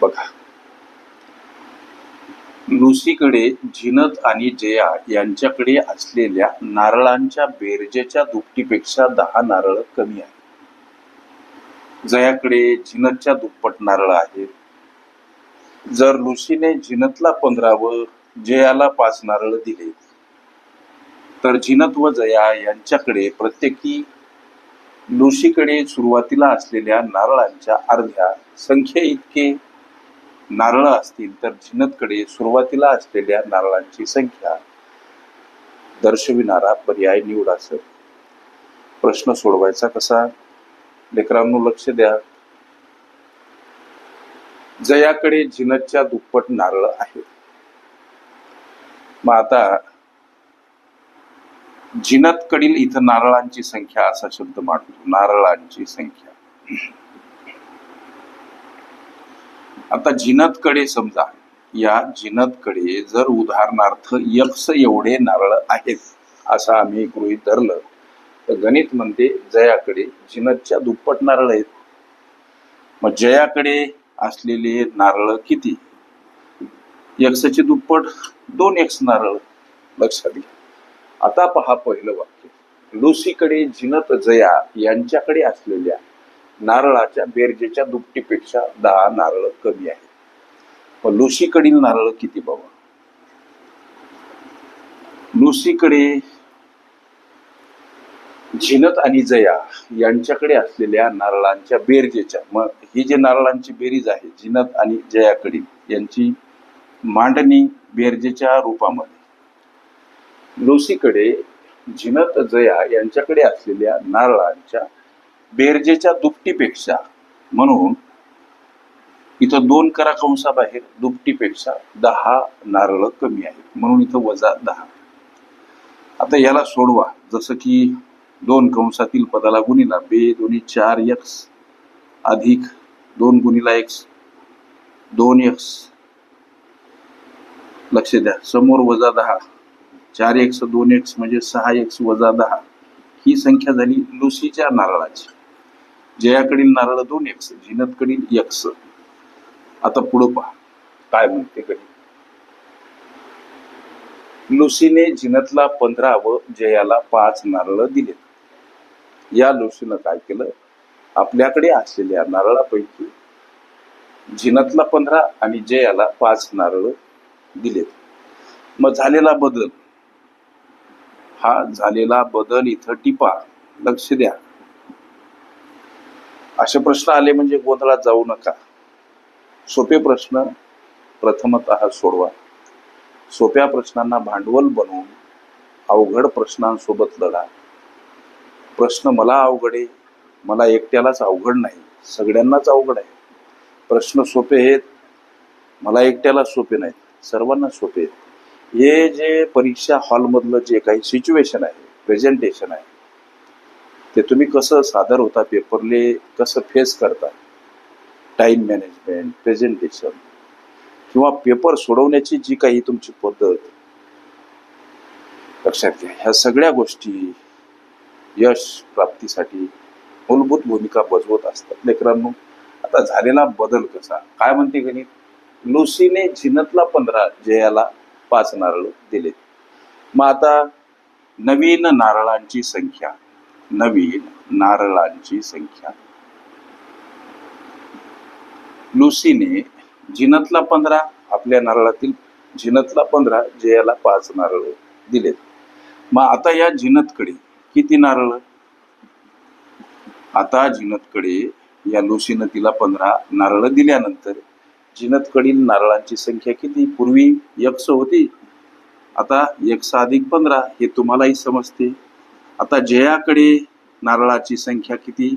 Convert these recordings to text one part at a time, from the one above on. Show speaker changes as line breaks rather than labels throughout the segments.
बघा. लुसीकडे झिनत आणि जया यांच्याकडे असलेल्या नारळांच्या बेरजेच्या दुपटीपेक्षा दहा नारळ कमी आहे जयाकडे झिनतच्या दुप्पट नारळ आहेत. जर लुसीने झिनतला पंधरा व जयाला पाच नारळ दिले तर झिनत व जया यांच्याकडे प्रत्येकी लुसीकडे सुरुवातीला असलेल्या नारळांच्या अर्ध्या संख्ये इतके नारळ असतील तर जिनतकडे सुरुवातीला असलेल्या नारळांची संख्या दर्शविणारा पर्याय निवडा सर प्रश्न सोडवायचा कसा? लेकरांनो लक्ष द्या. जयाकडे झिनतच्या दुप्पट नारळ आहेत. मग आता जिनतकडील इथं नारळांची संख्या असा शब्द मांडतो. नारळांची संख्या. आता जिनतकडे समजा या जिनतकडे जर उदाहरणार्थ यक्ष एवढे नारळ आहेत असं आम्ही गृहीत धरलं तर गणित म्हणते जयाकडे जिनतच्या दुप्पट नारळ आहेत. मग जयाकडे असलेले नारळ किती? यक्षचे दुप्पट दोन यक्ष नारळ. लक्षात घ्या. आता पहा पहिलं वाक्य. लुसीकडे जिनत जया यांच्याकडे असलेल्या नारळाच्या बेरजेच्या दुपटीपेक्षा दहा नारळ कमी आहे पण लुसीकडील नारळ किती बाबा लुसीकडे झिनत आणि जया यांच्याकडे असलेल्या नारळांच्या बेरजेच्या मग ही जे नारळांची बेरीज आहे झिनत आणि जयाकडील यांची मांडणी बेरजेच्या रूपामध्ये. लुसीकडे झिनत जया यांच्याकडे असलेल्या नारळांच्या बेरजेच्या दुपटीपेक्षा म्हणून इथं दोन करा कंसाबाहेर दुपटीपेक्षा दहा नारळ कमी आहेत म्हणून इथं वजा दहा. आता याला सोडवा जसं की दोन कंसातील पदाला गुणिला बे दोन्ही चार यक्स अधिक दोन गुणिला एक्स दोन यक्स लक्ष द्या समोर वजा दहा चार एक्स दोन एक्स म्हणजे सहा एक्स वजा दहा. ही संख्या झाली लुसीच्या नारळाची. जयाकडील नारळ दोन एक्स जिनतकडील यक्स आता पुढं पहा. काय म्हणते कधी लुसीने जिनतला पंधरा व जयाला पाच नारळ दिले या लुसीनं काय केलं? आपल्याकडे असलेल्या नारळापैकी जिनतला पंधरा आणि जयाला पाच नारळ दिलेत. मग झालेला बदल. हा झालेला बदल इथं टिपा. लक्ष द्या. असे प्रश्न आले म्हणजे गोंधळात जाऊ नका. सोपे प्रश्न प्रथमत सोडवा. सोप्या प्रश्नांना भांडवल बनवून अवघड प्रश्नांसोबत लढा. प्रश्न मला अवघड आहे मला एकट्यालाच अवघड नाही सगळ्यांनाच अवघड आहे. प्रश्न सोपे आहेत मला एकट्याला सोपे नाहीत सर्वांना सोपे आहेत. हे जे परीक्षा हॉलमधलं जे काही सिच्युएशन आहे प्रेझेंटेशन आहे ते तुम्ही कसं सादर होता पेपरले कसं फेस करता? टाईम मॅनेजमेंट प्रेझेंटेशन किंवा पेपर सोडवण्याची जी काही तुमची पद्धत लक्षात घ्या. ह्या सगळ्या गोष्टी यश प्राप्तीसाठी मूलभूत भूमिका बजवत असतात. लेकरांनो आता झालेला बदल कसा? काय म्हणते गणित? लुसीने झिनतला पंधरा जयाला पाच नारळ दिले मग आता नवीन नारळांची संख्या. नवीन नारळांची संख्या. लुसीने जिनतला पंधरा आपल्या नारळातील जिनतला पंधरा जयाला पाच नारळ दिलेत. मग आता या जिनतकडे किती नारळ? आता जिनतकडे या लुसीनं तिला पंधरा नारळ दिल्यानंतर जिनतकडील नारळांची संख्या किती? पूर्वी यक्ष होती. आता यक्ष अधिक पंधरा हे तुम्हालाही समजते. आता जयाकडे नारळाची संख्या किती?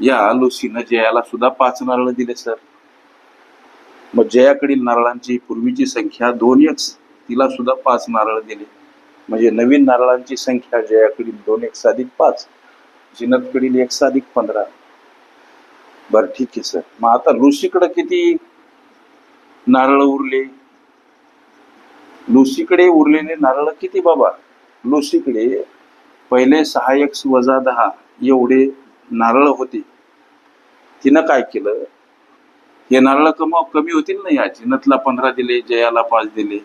या लुसीनं जयाला सुद्धा पाच नारळ दिले सर. मग जयाकडील नारळांची पूर्वीची संख्या दोन एक्स तिला सुद्धा पाच नारळ दिले. म्हणजे नवीन नारळांची संख्या जयाकडील दोन एक अधिक पाच जिनतकडील एक अधिक पंधरा. बर ठीक आहे सर. मग आता लुसीकडे किती नारळ उरले? लुसीकडे उरलेले नारळ किती बाबा? लुसीकडे पहिले सहा एक्स वजा दहा एवढे नारळ होते. तिनं काय केलं? हे नारळ कम कमी होतील ना या जिनतला पंधरा दिले जयाला पाच दिले.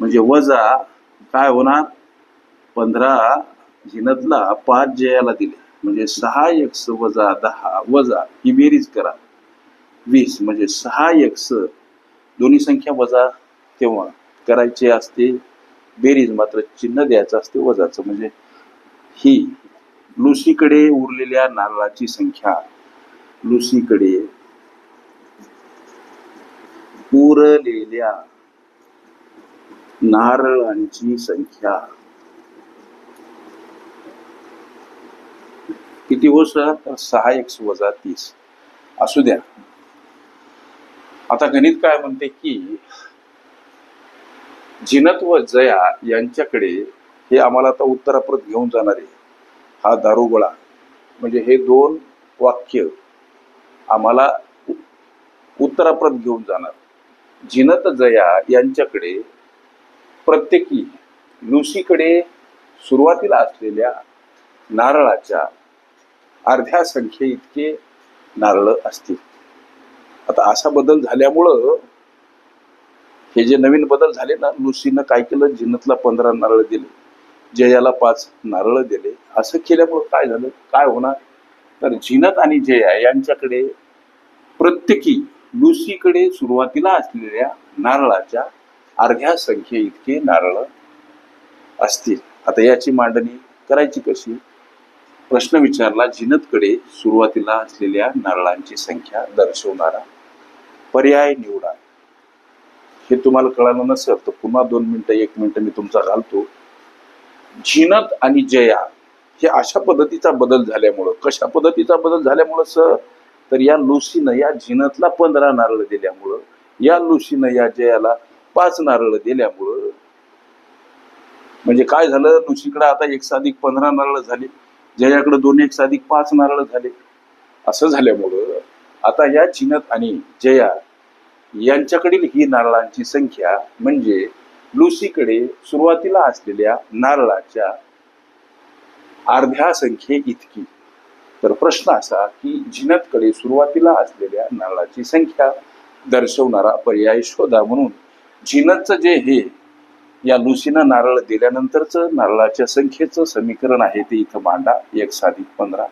म्हणजे वजा काय होणार? पंधरा जिनतला पाच जयाला दिले. म्हणजे सहा एक्स वजा दहा वजा ही बेरीज करा. वीस म्हणजे सहा एक्स दोन्ही संख्या वजा तेव्हा करायची असते. बेरीज मात्र चिन्ह द्यायचं असते वजाचं. म्हणजे ही लुसीकडे उरलेल्या नारळाची संख्या. लुसीकडे उरलेल्या नारळांची संख्या. किती हो सर? तर सहा एक्स वजा तीस. असू द्या. आता गणित काय म्हणते की जिनत व जया यांच्याकडे हे आम्हाला आता उत्तरापर्यंत घेऊन जाणार आहे. हा दारुगोळा. म्हणजे हे दोन वाक्य आम्हाला उ- उत्तराप्रत घेऊन जाणार. जिनत जया यांच्याकडे प्रत्येकी लुसीकडे सुरुवातीला असलेल्या नारळाच्या अर्ध्या संख्ये इतके नारळ असतील. आता असा बदल झाल्यामुळं हे जे नवीन बदल झाले ना लुसीनं काय केलं? जिनतला पंधरा नारळ दिले. जयाला पाच नारळ दिले. असं केल्यामुळं काय झालं? काय होणार? तर जिनत आणि जया यांच्याकडे प्रत्येकी लुसीकडे सुरुवातीला असलेल्या नारळाच्या अर्ध्या संख्ये इतके नारळ असतील. आता याची मांडणी करायची कशी? प्रश्न विचारला जिनतकडे सुरुवातीला असलेल्या नारळांची संख्या दर्शवणारा पर्याय निवडा. हे तुम्हाला कळालं नसेल तर पुन्हा दोन मिनिटं एक मिनिटं मी तुमचा घालतो. झिनत आणि जया हे अशा पद्धतीचा बदल झाल्यामुळं कशा पद्धतीचा बदल झाल्यामुळं सर? तर या लुसीनं या झिनतला पंधरा नारळ दिल्यामुळं या लुसीनं या जयाला पाच नारळ दिल्यामुळं म्हणजे काय झालं? लुसीकडे आता एक साधिक पंधरा नारळ झाले जयाकडे दोन एक साधिक पाच नारळ झाले. असं झाल्यामुळं आता या झिनत आणि जया यांच्याकडील ही नारळांची संख्या म्हणजे लुसीकडे सुरुवातीला असलेल्या नारळाच्या अर्ध्या संख्ये इतकी. तर प्रश्न असा की जिनतकडे सुरुवातीला असलेल्या नारळाची संख्या दर्शवणारा पर्याय शोधा म्हणून जिनतचं जे हे या लुसीनं नारळ दिल्यानंतरचं नारळाच्या संख्येचं समीकरण आहे ते इथं मांडा एक साधिक पंधरा.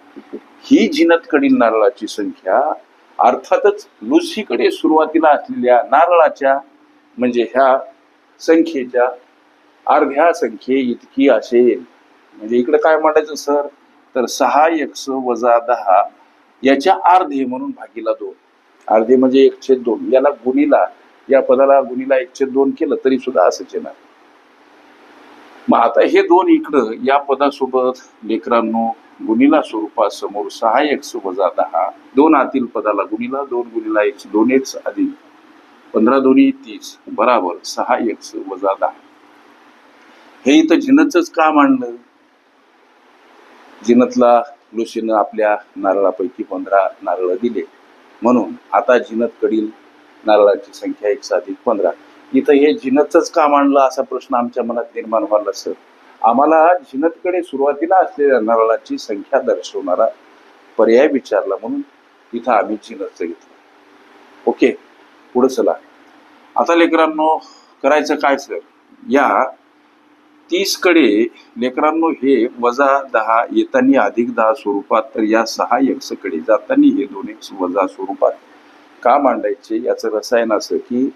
ही जिनतकडील नारळाची संख्या अर्थातच लुसीकडे सुरुवातीला असलेल्या नारळाच्या म्हणजे ह्या संख्येच्या अर्ध्या संख्ये इतकी असेल. म्हणजे इकडे काय म्हणायचं सर? तर सहा एकस वजा दहा याच्या अर्धे म्हणून भागीला दोन. अर्धे म्हणजे एकशे दोन. याला गुणीला या पदाला गुणीला एकशे दोन केलं तरी सुद्धा असंच येणार. मग आता हे दोन इकडं या पदासोबत लेकरांनो गुणीला स्वरूपात समोर सहा एक्स वजा दहा दोन आतील पदाला गुणीला दोन गुणीला एकशे दोन एक्स अधिक पंधरा दोन्ही तीस बराबर सहा एक्स वजा दहा. हे इथं जिनतच का मांडलं जिनतला लोशीनं आपल्या नारळापैकी पंधरा नारळ दिले. म्हणून आता जिनतकडील नारळाची संख्या एक साधिक पंधरा. इथं हे जिनतच का मांडलं असा प्रश्न आमच्या मनात निर्माण व्हायला सर आम्हाला जिनतकडे सुरुवातीला असलेल्या नारळाची संख्या दर्शवणारा पर्याय विचारला म्हणून इथं आम्ही जिनतचं घेतलं. ओके? पुढे चला. आता लेकरांनो करायचं काय सर? या तीसकडे लेकरांनो हे वजा दहा येताना अधिक दहा स्वरूपात तर या सहा एक्सकडे जाताना हे दोन एक्स वजा स्वरूपात का मांडायचे? याचं रसायन असं की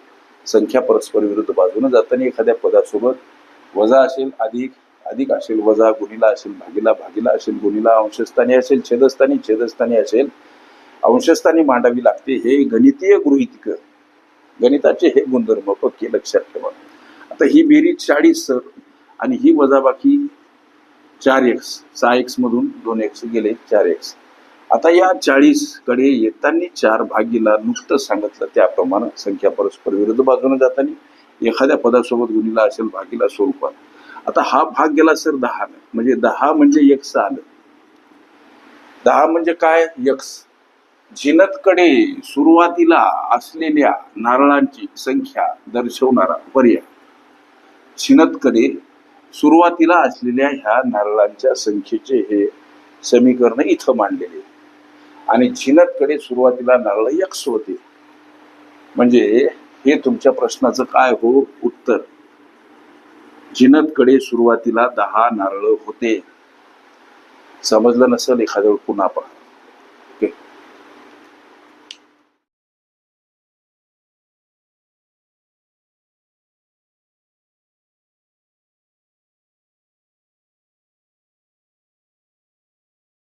संख्या परस्पर विरुद्ध बाजूने जाताना एखाद्या पदासोबत वजा असेल अधिक अधिक असेल वजा गुणीला असेल भागीला भागीला असेल गुणीला अंशस्थानी असेल छेदस्थानी छेदस्थानी असेल अंशस्थानी मांडावी लागते. हे गणितीय गृहितिक गणिताचे हे गुणधर्म पक्के लक्षात ठेवा. आता ही बेरीज चाळीस सर आणि ही वजाबाकी चार एक्स सहा एक्स मधून दोन एक्स गेले चार एक्स आता या चाळीसकडे येताना चार भागीला नुकतं सांगितलं त्याप्रमाणे संख्या परस्पर विरुद्ध बाजूने जाताना एखाद्या पदासोबत गुणीला असेल भागीला स्वरूपात. आता हा भाग गेला सर दहा. म्हणजे दहा म्हणजे एक्स आलं. दहा म्हणजे काय? यक्स जिनतकडे सुरुवातीला असलेल्या नारळांची संख्या दर्शवणारा पर्याय. जिनतकडे सुरुवातीला असलेल्या ह्या नारळांच्या संख्येचे हे समीकरण इथं मांडलेले. आणि जिनतकडे सुरुवातीला नारळ यक्ष होते. म्हणजे हे तुमच्या प्रश्नाचं काय हो? उत्तर. जिनतकडे सुरुवातीला दहा नारळ होते. समजलं नसेल एखाद्या पुन्हा पहा. ओके.